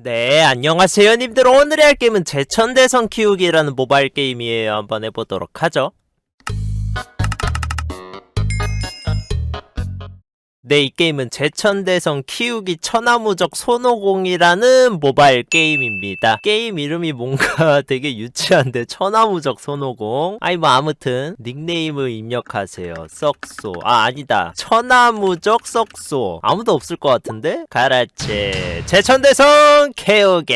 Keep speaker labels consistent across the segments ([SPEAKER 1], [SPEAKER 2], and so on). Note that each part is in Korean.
[SPEAKER 1] 네, 안녕하세요, 님들. 오늘의 할 게임은 제천대성 키우기라는 모바일 게임이에요. 한번 해보도록 하죠. 네, 이 게임은 제천대성 키우기 천하무적 손오공이라는 모바일 게임입니다. 게임 이름이 뭔가 되게 유치한데 천하무적 손오공. 아이 뭐 아무튼 닉네임을 입력하세요. 썩소. 아 아니다. 천하무적 썩소. 아무도 없을 것 같은데? 가라치. 제천대성 키우기.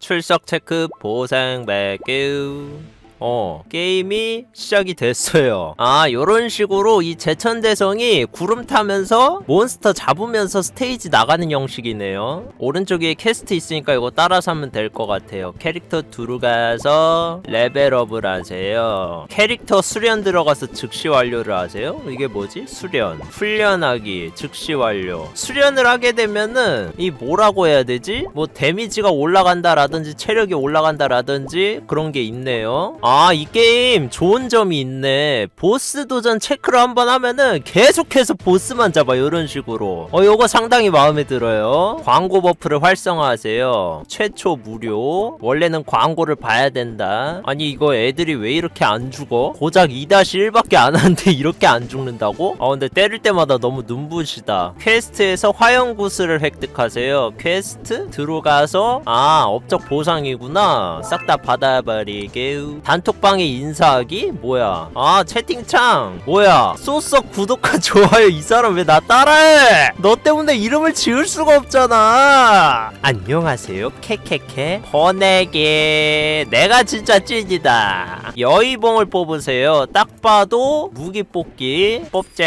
[SPEAKER 1] 출석 체크 보상 발교. 어, 게임이 시작이 됐어요. 아, 요런 식으로 이 제천대성이 구름 타면서 몬스터 잡으면서 스테이지 나가는 형식이네요. 오른쪽에 캐스트 있으니까 이거 따라서 하면 될 것 같아요. 캐릭터 들어가서 레벨업을 하세요. 캐릭터 수련 들어가서 즉시 완료를 하세요. 이게 뭐지? 수련. 훈련하기. 즉시 완료. 수련을 하게 되면은 이 뭐라고 해야 되지? 뭐 데미지가 올라간다라든지 체력이 올라간다라든지 그런 게 있네요. 아, 이 게임 좋은 점이 있네. 보스 도전 체크를 한번 하면은 계속해서 보스만 잡아 이런 식으로. 어, 요거 상당히 마음에 들어요. 광고 버프를 활성화하세요. 최초 무료. 원래는 광고를 봐야 된다. 아니 이거 애들이 왜 이렇게 안 죽어? 고작 2-1밖에 안 하는데 이렇게 안 죽는다고? 아 근데 때릴 때마다 너무 눈부시다. 퀘스트에서 화염구슬을 획득하세요. 퀘스트 들어가서 아 업적 보상이구나. 싹 다 받아버리게. 단 톡방에 인사하기? 뭐야? 아 채팅창 뭐야? 쏘썩 구독과 좋아요 이 사람 왜 나 따라해? 너 때문에 이름을 지을 수가 없잖아. 안녕하세요 캐캐캐 번에게 내가 진짜 찐이다. 여의봉을 뽑으세요. 딱 봐도 무기 뽑기 뽑자.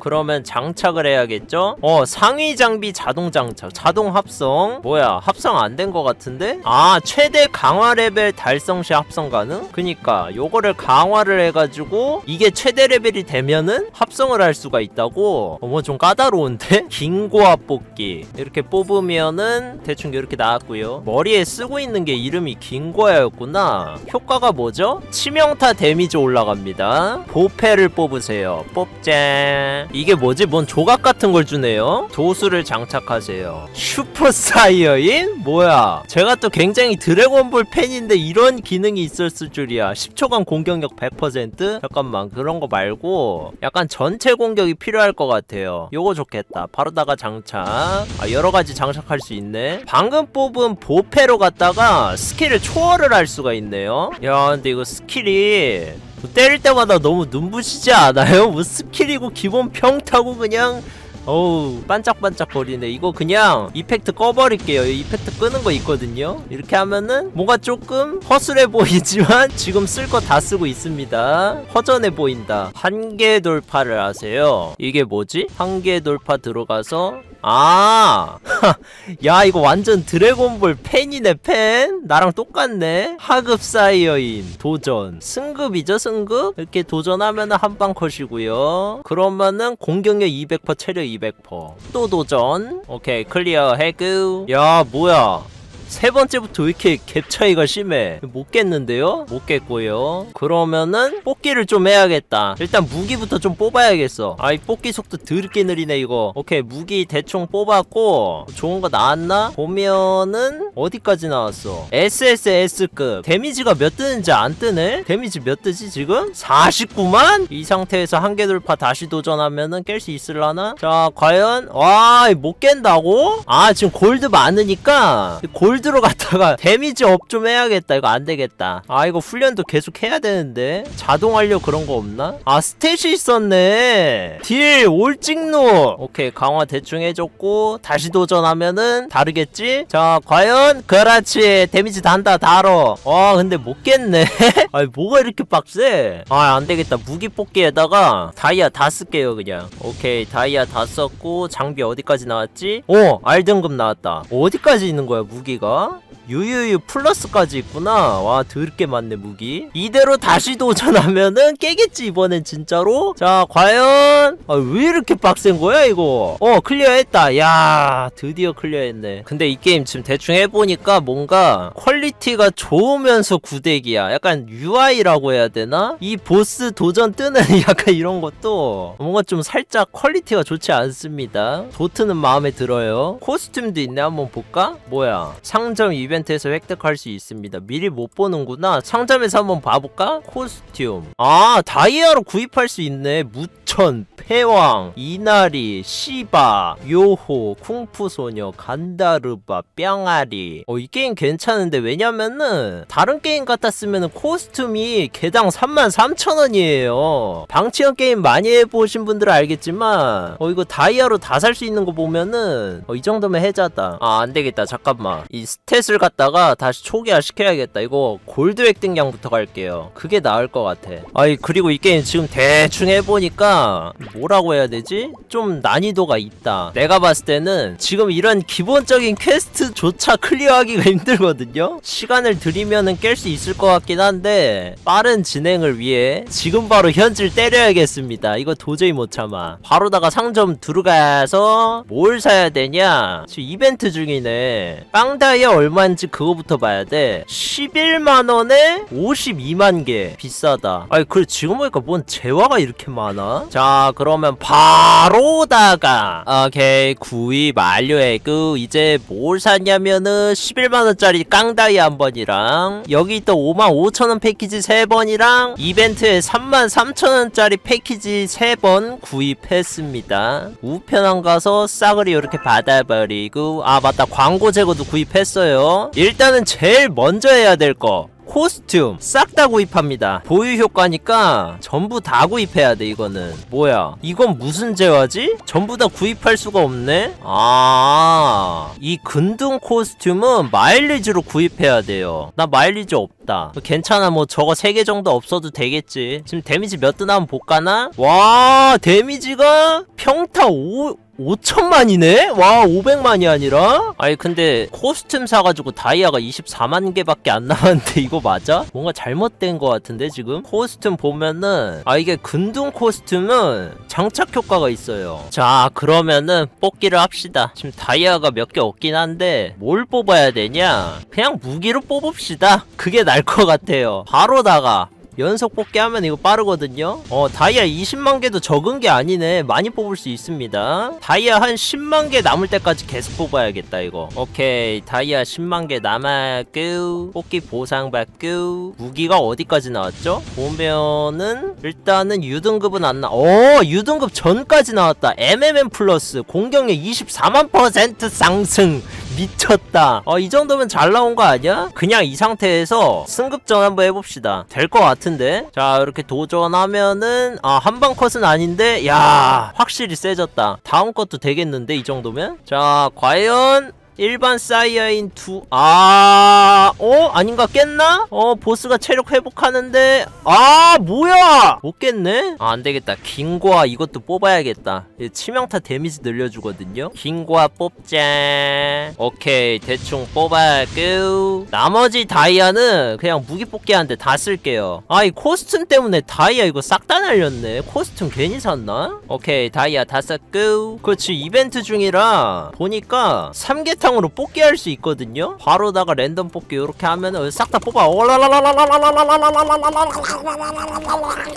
[SPEAKER 1] 그러면 장착을 해야겠죠? 어 상위 장비 자동 장착 자동 합성 뭐야 합성 안 된 것 같은데? 아 최대 강화 레벨 달성 시 합성 가능? 그니까 요거를 강화를 해가지고 이게 최대 레벨이 되면은 합성을 할 수가 있다고 어머 좀 까다로운데? 긴고압 뽑기 이렇게 뽑으면은 대충 이렇게 나왔고요 머리에 쓰고 있는 게 이름이 긴고야였구나 효과가 뭐죠? 치명타 데미지 올라갑니다 보패를 뽑으세요 뽑자 이게 뭐지? 뭔 조각 같은 걸 주네요 도수를 장착하세요 슈퍼 사이어인? 뭐야 제가 또 굉장히 드래곤볼 팬인데 이런 기능이 있었을 줄이야. 10초간 공격력 100% 잠깐만 그런 거 말고 약간 전체 공격이 필요할 것 같아요. 요거 좋겠다. 바로다가 장착. 아 여러가지 장착할 수 있네. 방금 뽑은 보패로 갔다가 스킬을 초월을 할 수가 있네요. 야 근데 이거 스킬이 뭐 때릴 때마다 너무 눈부시지 않아요? 뭐 스킬이고 기본 평타고 그냥 어우 반짝반짝 거리네. 이거 그냥 이펙트 꺼버릴게요. 이 이펙트 끄는 거 있거든요. 이렇게 하면은 뭔가 조금 허술해 보이지만 지금 쓸 거 다 쓰고 있습니다. 허전해 보인다. 한계 돌파를 하세요? 이게 뭐지? 한계 돌파 들어가서 아, 야 이거 완전 드래곤볼 팬이네 팬. 나랑 똑같네. 하급 사이어인 도전 승급이죠 승급. 이렇게 도전하면 한방 컷이고요. 그러면은 공격력 200% 체력 200%또 도전. 오케이 클리어 해그. 야 뭐야? 세 번째부터 왜 이렇게 갭 차이가 심해? 못 깼는데요? 못 깼고요. 그러면은 뽑기를 좀 해야겠다. 일단 무기부터 좀 뽑아야겠어. 아이 뽑기 속도 드럽게 느리네 이거. 오케이 무기 대충 뽑았고 좋은 거 나왔나? 보면은 어디까지 나왔어? SSS급 데미지가 몇 뜨는지 안 뜨네? 데미지 몇 뜨지 지금? 49만? 이 상태에서 한계 돌파 다시 도전하면은 깰 수 있을라나? 자 과연 와못 깬다고? 아 지금 골드 많으니까 골드 로 갔다가 데미지 업 좀 해야겠다. 이거 안 되겠다. 아 이거 훈련도 계속 해야 되는데? 자동 완료 그런 거 없나? 아 스탯이 있었네. 딜 올찍노. 오케이 강화 대충 해줬고 다시 도전하면은 다르겠지? 자 과연? 그렇지. 데미지 단다 달어. 와 근데 못 깼네. 아니 뭐가 이렇게 빡세? 아 안되겠다. 무기 뽑기에다가 다이아 다 쓸게요 그냥. 오케이 다이아 다 썼고 장비 어디까지 나왔지? 오 R등급 나왔다. 어디까지 있는 거야 무기가? 이거 유유유 플러스까지 있구나 와 더럽게 많네 무기 이대로 다시 도전하면은 깨겠지 이번엔 진짜로 자 과연 아, 왜 이렇게 빡센 거야 이거 어 클리어했다 야 드디어 클리어했네 근데 이 게임 지금 대충 해보 해보니까 뭔가 퀄리티가 좋으면서 구대기야. 약간 UI라고 해야 되나? 이 보스 도전 뜨는 약간 이런 것도 뭔가 좀 살짝 퀄리티가 좋지 않습니다. 도트는 마음에 들어요. 코스튬도 있네. 한번 볼까? 뭐야? 상점 이벤트 에서 획득할 수 있습니다. 미리 못 보는구나. 상점에서 한번 봐볼까? 코스튬. 아, 다이아로 구입할 수 있네. 무 천, 패왕, 이나리, 시바, 요호, 쿵푸소녀, 간다르바, 뿅아리. 어, 이 게임 괜찮은데 왜냐면은 다른 게임 같았으면은 코스튬이 개당 33,000원이에요. 방치형 게임 많이 해보신 분들은 알겠지만 어, 이거 다이아로 다 살 수 있는 거 보면은 어, 이 정도면 해자다. 아, 안 되겠다. 잠깐만. 이 스탯을 갖다가 다시 초기화 시켜야겠다. 이거 골드 획득량부터 갈게요. 그게 나을 것 같아. 아이, 그리고 이 게임 지금 대충 해보니까 뭐라고 해야 되지? 좀 난이도가 있다. 내가 봤을 때는 지금 이런 기본적인 퀘스트조차 클리어하기가 힘들거든요? 시간을 들이면은 깰 수 있을 것 같긴 한데, 빠른 진행을 위해 지금 바로 현질 때려야겠습니다. 이거 도저히 못 참아. 바로다가 상점 들어가서 뭘 사야 되냐? 지금 이벤트 중이네. 빵다이아 얼마인지 그거부터 봐야 돼. 11만 원에 52만 개. 비싸다. 아니, 그래, 지금 보니까 뭔 재화가 이렇게 많아? 자, 그러면 바로다가, 오케이, 구입 완료했고, 이제 뭘 샀냐면은 11만원짜리 깡다이 한 번이랑, 여기 또 5만 5천원 패키지 3번이랑, 이벤트에 3만 3천원짜리 패키지 3번 구입했습니다. 우편함 가서 싸그리 이렇게 받아버리고, 아, 맞다. 광고 제거도 구입했어요. 일단은 제일 먼저 해야 될 거. 코스튬 싹 다 구입합니다. 보유 효과니까 전부 다 구입해야 돼 이거는. 뭐야? 이건 무슨 재화지? 전부 다 구입할 수가 없네? 아 이 근둥 코스튬은 마일리지로 구입해야 돼요. 나 마일리지 없다. 괜찮아 뭐 저거 3개 정도 없어도 되겠지. 지금 데미지 몇등 한번 볼까나? 와 데미지가 평타 5 5천만이네? 와 500만이 아니라? 아니 근데 코스튬 사가지고 다이아가 24만 개밖에 안 남았는데 이거 맞아? 뭔가 잘못된 것 같은데 지금? 코스튬 보면은 아 이게 근둥 코스튬은 장착 효과가 있어요 자 그러면은 뽑기를 합시다 지금 다이아가 몇 개 없긴 한데 뭘 뽑아야 되냐? 그냥 무기로 뽑읍시다 그게 날 것 같아요 바로다가 연속 뽑기 하면 이거 빠르거든요. 어 다이아 20만 개도 적은 게 아니네. 많이 뽑을 수 있습니다. 다이아 한 10만 개 남을 때까지 계속 뽑아야겠다 이거. 오케이. 다이아 10만 개 남았고 뽑기 보상 받고 무기가 어디까지 나왔죠? 보면은 일단은 유등급은 안 나. 어 유등급 전까지 나왔다. MMM 플러스 공격력 24만 퍼센트 상승 미쳤다. 어, 이 정도면 잘 나온 거 아니야? 그냥 이 상태에서 승급전 한번 해봅시다. 될 것 같은데? 자, 이렇게 도전하면은, 아, 한방 컷은 아닌데, 야 확실히 세졌다. 다음 것도 되겠는데, 이 정도면? 자, 과연, 일반 사이아인 두, 아, 어? 아닌가 깼나? 어, 보스가 체력 회복하는데, 아, 뭐야! 못 깼네? 아, 안 되겠다. 긴고아 이것도 뽑아야겠다. 이 치명타 데미지 늘려주거든요? 긴고아 뽑자. 오케이, 대충 뽑았고. 나머지 다이아는 그냥 무기 뽑기 하는데 다 쓸게요. 아, 이 코스튬 때문에 다이아 이거 싹 다 날렸네. 코스튬 괜히 샀나? 오케이, 다이아 다 썼고. 그렇지, 이벤트 중이라 보니까 삼계탕 으로 뽑기 할 수 있거든요? 바로다가 랜덤 뽑기 이렇게 하면은 싹 다 뽑아.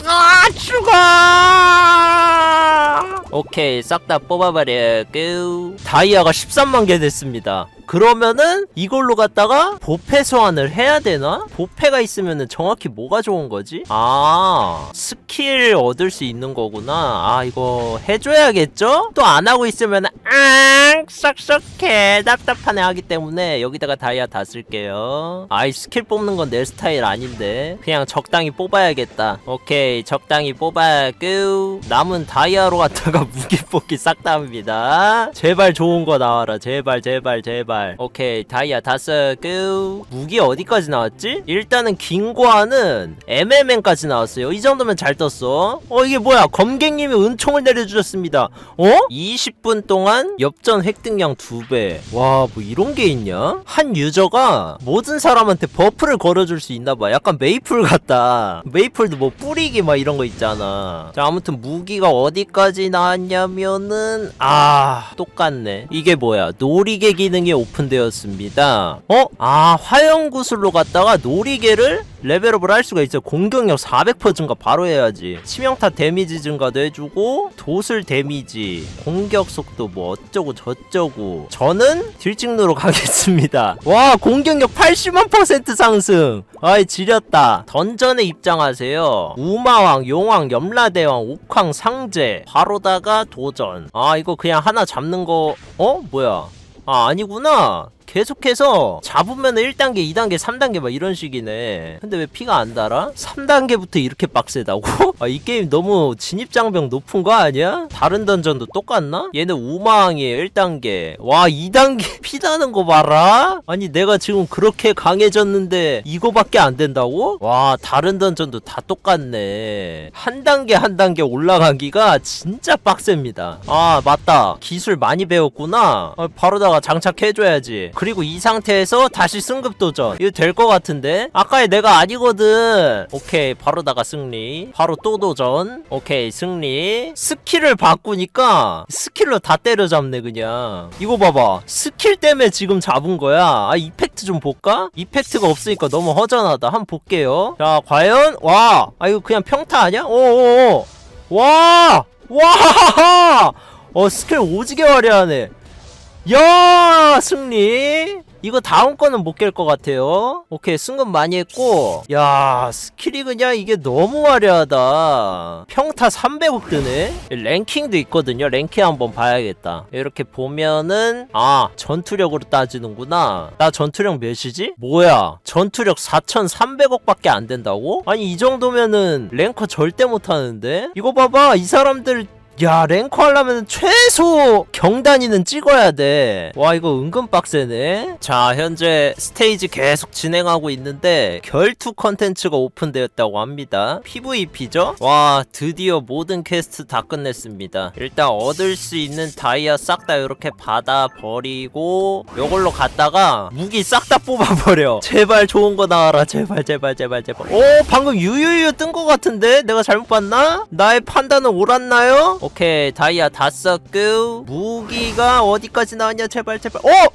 [SPEAKER 1] 아, 죽어! 오케이, 싹 다 뽑아버려 고. 다이아가 13만 개 됐습니다. 그러면은 이걸로 갖다가 보패 소환을 해야 되나? 보패가 있으면은 정확히 뭐가 좋은 거지? 아 스킬 얻을 수 있는 거구나. 아 이거 해줘야겠죠? 또 안 하고 있으면 앙! 썩썩해. 답답하네 하기 때문에 여기다가 다이아 다 쓸게요. 아이 스킬 뽑는 건 내 스타일 아닌데. 그냥 적당히 뽑아야겠다. 오케이 적당히 뽑아고 남은 다이아로 갖다가 무기 뽑기 싹 다 합니다. 제발 좋은 거 나와라. 제발 제발 제발 오케이 다이아 다섯 고 무기 어디까지 나왔지? 일단은 긴고아는 MMN까지 나왔어요. 이 정도면 잘 떴어. 어 이게 뭐야? 검객님이 은총을 내려주셨습니다. 어? 20분 동안 엽전 획득량 2배. 와 뭐 이런 게 있냐? 한 유저가 모든 사람한테 버프를 걸어줄 수 있나봐. 약간 메이플 같다. 메이플도 뭐 뿌리기 막 이런 거 있잖아. 자 아무튼 무기가 어디까지 나왔냐면은 아 똑같네. 이게 뭐야? 놀이개 기능이 오픈되었습니다. 어? 아, 화염구슬로 갔다가 놀이개를 레벨업을 할 수가 있어요. 공격력 400% 증가 바로 해야지. 치명타 데미지 증가도 해주고 도술 데미지, 공격 속도 뭐 어쩌고 저쩌고. 저는 딜찍누로 가겠습니다. 와, 공격력 80만 퍼센트 상승. 아이 지렸다. 던전에 입장하세요. 우마왕, 용왕, 염라대왕, 옥황, 상제. 바로다가 도전. 아 이거 그냥 하나 잡는 거. 어? 뭐야? 아 아니구나. 계속해서 잡으면 1단계, 2단계, 3단계 막 이런 식이네. 근데 왜 피가 안 달아? 3단계부터 이렇게 빡세다고? 아, 이 게임 너무 진입장벽 높은 거 아니야? 다른 던전도 똑같나? 얘는 우마왕이에요, 1단계. 와, 2단계 피 다는 거 봐라? 아니, 내가 지금 그렇게 강해졌는데 이거밖에 안 된다고? 와, 다른 던전도 다 똑같네. 한 단계 한 단계 올라가기가 진짜 빡셉니다. 아, 맞다. 기술 많이 배웠구나. 아, 바로다가 장착해줘야지. 그리고 이 상태에서 다시 승급 도전. 이거 될 것 같은데? 아까의 내가 아니거든. 오케이, 바로다가 승리. 바로 또 도전. 오케이, 승리. 스킬을 바꾸니까 스킬로 다 때려잡네, 그냥. 이거 봐봐. 스킬 때문에 지금 잡은 거야. 아, 이펙트 좀 볼까? 이펙트가 없으니까 너무 허전하다. 한번 볼게요. 자, 과연? 와! 아, 이거 그냥 평타 아니야? 오오오! 와! 와! 어, 스킬 오지게 화려하네. 야 승리. 이거 다음 거는 못 깰 것 같아요. 오케이 승급 많이 했고. 야 스킬이 그냥 이게 너무 화려하다. 평타 300억 뜨네? 랭킹도 있거든요. 랭킹 한번 봐야겠다. 이렇게 보면은 아 전투력으로 따지는구나. 나 전투력 몇이지? 뭐야? 전투력 4300억 밖에 안 된다고? 아니 이 정도면은 랭커 절대 못하는데? 이거 봐봐. 이 사람들 야 랭커 하려면 최소 경단위는 찍어야 돼와 이거 은근 빡세네. 자 현재 스테이지 계속 진행하고 있는데 결투 컨텐츠가 오픈되었다고 합니다. PVP죠? 와 드디어 모든 퀘스트 다 끝냈습니다. 일단 얻을 수 있는 다이아 싹 다 이렇게 받아 버리고 요걸로 갔다가 무기 싹 다 뽑아버려. 제발 좋은 거 나와라. 제발 제발 제발 제발. 오 방금 유유유 뜬 거 같은데? 내가 잘못 봤나? 나의 판단은 옳았나요 오케이 다이아 다 썼고 무기가 어디까지 나왔냐 제발 제발. 어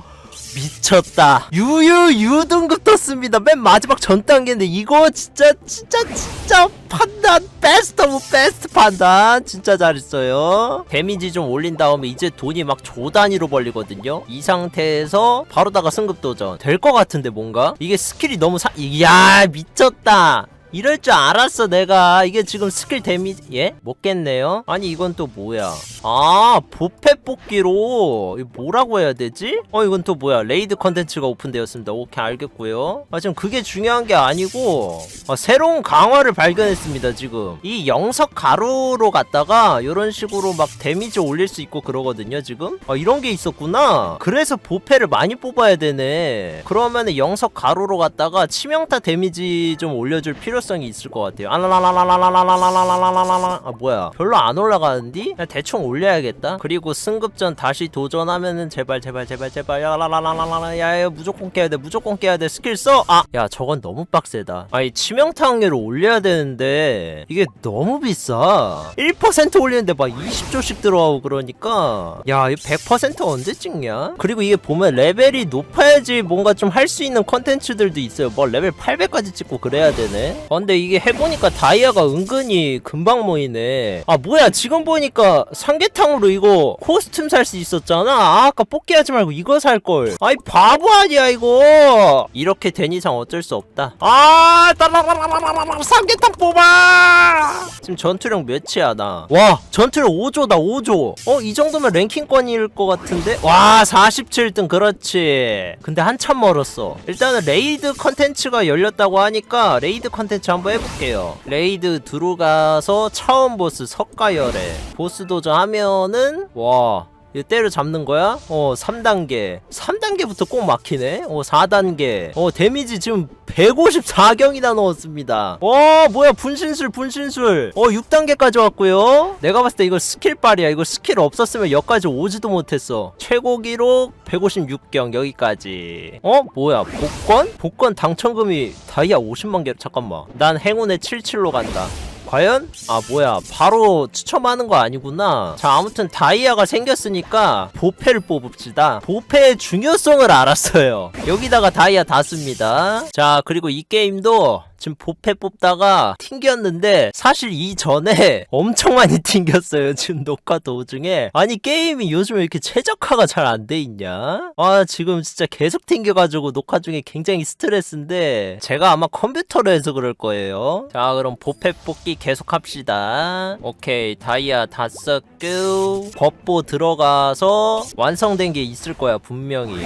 [SPEAKER 1] 미쳤다. 유유 유 등급 떴습니다. 맨 마지막 전 단계인데 이거 진짜 진짜 진짜 판단 베스트 오브 베스트 판단. 진짜 잘했어요. 데미지 좀 올린 다음에 이제 돈이 막 조 단위로 벌리거든요. 이 상태에서 바로다가 승급 도전. 될 것 같은데 뭔가? 이게 스킬이 너무 사... 야 미쳤다 이럴 줄 알았어 내가. 이게 지금 스킬 데미지 예? 못 깼네요. 아니 이건 또 뭐야? 아 보패 뽑기로. 이거 뭐라고 해야 되지? 어 이건 또 뭐야? 레이드 컨텐츠가 오픈되었습니다. 오케이 알겠고요. 아 지금 그게 중요한 게 아니고 아, 새로운 강화를 발견했습니다 지금. 이 영석 가루로 갔다가 이런 식으로 막 데미지 올릴 수 있고 그러거든요 지금. 아 이런 게 있었구나. 그래서 보패를 많이 뽑아야 되네. 그러면은 영석 가루로 갔다가 치명타 데미지 좀 올려줄 필요 성이 있을 것 같아요 아라라라라라라라라라라라라 아 뭐야 별로 안 올라가는디? 그냥 대충 올려야겠다 그리고 승급전 다시 도전하면은 제발 제발 제발 제발 야라라라라라 야야 무조건 깨야 돼 무조건 깨야 돼 스킬 써 아 야 저건 너무 빡세다 아니 치명타 확률을 올려야 되는데 이게 너무 비싸 1% 올리는데 막 20조씩 들어가고 그러니까 야 이 100% 언제 찍냐 그리고 이게 보면 레벨이 높아야지 뭔가 좀 할 수 있는 컨텐츠들도 있어요 뭐 레벨 800까지 찍고 그래야 되네 어, 근데 이게 해보니까 다이아가 은근히 금방 모이네. 아 뭐야 지금 보니까 삼계탕으로 이거 코스튬 살 수 있었잖아. 아, 아까 뽑기 하지 말고 이거 살걸. 아이 바보 아니야 이거. 이렇게 된 이상 어쩔 수 없다. 아 따라라라라라라 삼계탕 뽑아! 지금 전투력 몇이야 나 와 전투력 5조다 5조. 어 이 정도면 랭킹권일 것 같은데? 와 47등 그렇지. 근데 한참 멀었어. 일단은 레이드 컨텐츠가 열렸다고 하니까 레이드 컨텐츠 한번 해볼게요. 레이드 들어가서 처음 보스 석가열애 보스 도전하면은 와 때려 잡는 거야? 어 3단계. 3단계부터 꼭 막히네. 어 4단계. 어 데미지 지금 154경이나 넣었습니다. 어 뭐야 분신술 분신술. 어 6단계까지 왔고요. 내가 봤을 때 이거 스킬빨이야. 이거 스킬 없었으면 여기까지 오지도 못했어. 최고 기록 156경 여기까지. 어 뭐야 복권? 복권 당첨금이 다이아 50만 개 잠깐만. 난 행운의 77로 간다 과연? 아 뭐야. 바로 추첨하는 거 아니구나. 자 아무튼 다이아가 생겼으니까 보패를 뽑읍시다. 보패의 중요성을 알았어요. 여기다가 다이아 다 씁니다. 자 그리고 이 게임도 지금 보패 뽑다가 튕겼는데 사실 이전에 엄청 많이 튕겼어요 지금 녹화 도중에. 아니 게임이 요즘 왜 이렇게 최적화가 잘 안 돼 있냐? 아 지금 진짜 계속 튕겨가지고 녹화 중에 굉장히 스트레스인데 제가 아마 컴퓨터로 해서 그럴 거예요. 자 그럼 보패 뽑기 계속 합시다. 오케이 다이아 다 썼고 법보 들어가서 완성된 게 있을 거야 분명히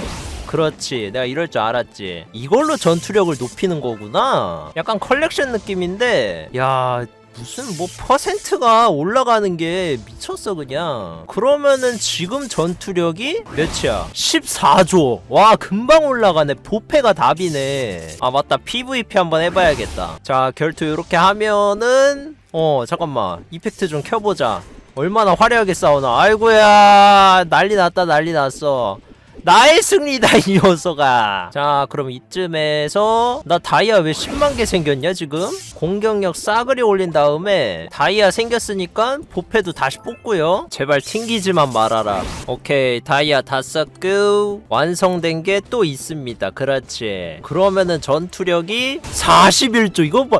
[SPEAKER 1] 그렇지. 내가 이럴 줄 알았지. 이걸로 전투력을 높이는 거구나. 약간 컬렉션 느낌인데. 야 무슨 뭐 퍼센트가 올라가는 게 미쳤어 그냥. 그러면은 지금 전투력이 몇이야? 14조. 와 금방 올라가네. 보패가 답이네. 아 맞다. PVP 한번 해봐야겠다. 자 결투 이렇게 하면은 어 잠깐만. 이펙트 좀 켜보자. 얼마나 화려하게 싸우나. 아이고야. 난리 났다. 난리 났어 나의 승리다 이 녀석아. 자 그럼 이쯤에서 나 다이아 왜 10만 개 생겼냐 지금? 공격력 싸그리 올린 다음에 다이아 생겼으니까 보패도 다시 뽑고요. 제발 튕기지만 말아라. 오케이 다이아 다 썼고 완성된 게 또 있습니다. 그렇지. 그러면은 전투력이 41조. 이거 봐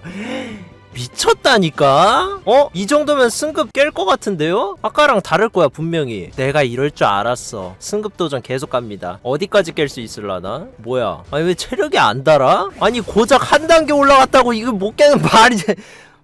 [SPEAKER 1] 미쳤다니까? 어? 이 정도면 승급 깰 것 같은데요? 아까랑 다를 거야 분명히 내가 이럴 줄 알았어 승급 도전 계속 갑니다 어디까지 깰 수 있을라나? 뭐야 아니 왜 체력이 안 달아? 아니 고작 한 단계 올라갔다고 이거 못 깨는 말이 돼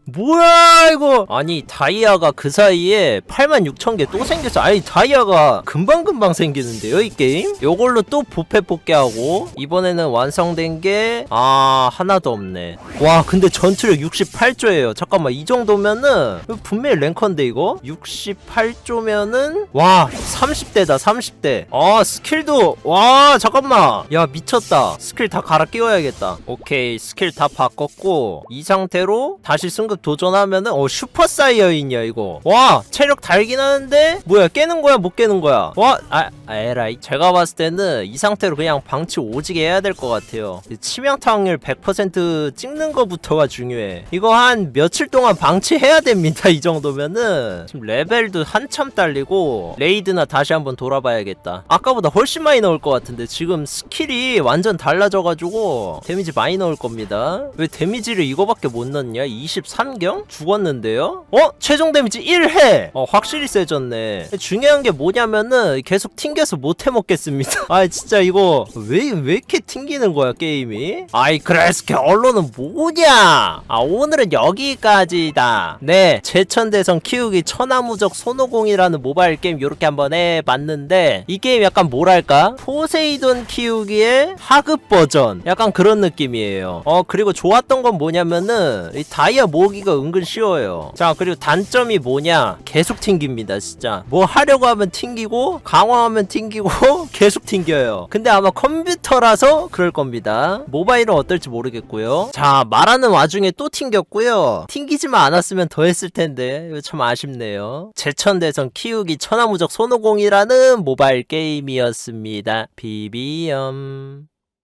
[SPEAKER 1] 뭐야 이거? 아니 다이아가 그 사이에 86,000개 또 생겼어. 아니 다이아가 금방금방 생기는데요 이 게임? 요걸로 또 부패 뽑게 하고 이번에는 완성된 게 아 하나도 없네. 와 근데 전투력 68조예요. 잠깐만 이 정도면은 분명히 랭커인데 이거? 68조면은 와 30대다 30대. 아 스킬도 와 잠깐만. 야 미쳤다. 스킬 다 갈아 끼워야겠다. 오케이 스킬 다 바꿨고 이 상태로 다시 승급 도전하면은 어 슈퍼 사이어인이야 이거. 와 체력 달긴 하는데? 뭐야 깨는 거야 못 깨는 거야? 와아 아, 에라이. 제가 봤을 때는 이 상태로 그냥 방치 오지게 해야 될 것 같아요. 치명타 확률 100% 찍는 거부터가 중요해. 이거 한 며칠 동안 방치해야 됩니다 이 정도면은. 지금 레벨도 한참 딸리고 레이드나 다시 한번 돌아봐야겠다. 아까보다 훨씬 많이 나올 것 같은데 지금 스킬이 완전 달라져가지고 데미지 많이 나올 겁니다. 왜 데미지를 이거밖에 못 넣냐? 23 경? 죽었는데요? 어? 최종 데미지 1해! 어 확실히 세졌네 중요한 게 뭐냐면은 계속 튕겨서 못 해먹겠습니다 아 진짜 이거 왜, 왜 이렇게 튕기는 거야 게임이? 아이 그래스케 언론은 뭐냐? 아 오늘은 여기까지다 네 제천대성 키우기 천하무적 손오공이라는 모바일 게임 요렇게 한번 해봤는데 이 게임 약간 뭐랄까? 포세이돈 키우기의 하급 버전 약간 그런 느낌이에요 어 그리고 좋았던 건 뭐냐면은 이 다이아 모 으기가 은근 쉬워요. 자 그리고 단점이 뭐냐? 계속 튕깁니다 진짜. 뭐 하려고 하면 튕기고 강화하면 튕기고 계속 튕겨요. 근데 아마 컴퓨터라서 그럴 겁니다. 모바일은 어떨지 모르겠고요. 자 말하는 와중에 또 튕겼고요. 튕기지만 않았으면 더 했을 텐데. 이거 참 아쉽네요. 제천대성 키우기 천하무적 손오공이라는 모바일 게임이었습니다. 비비엄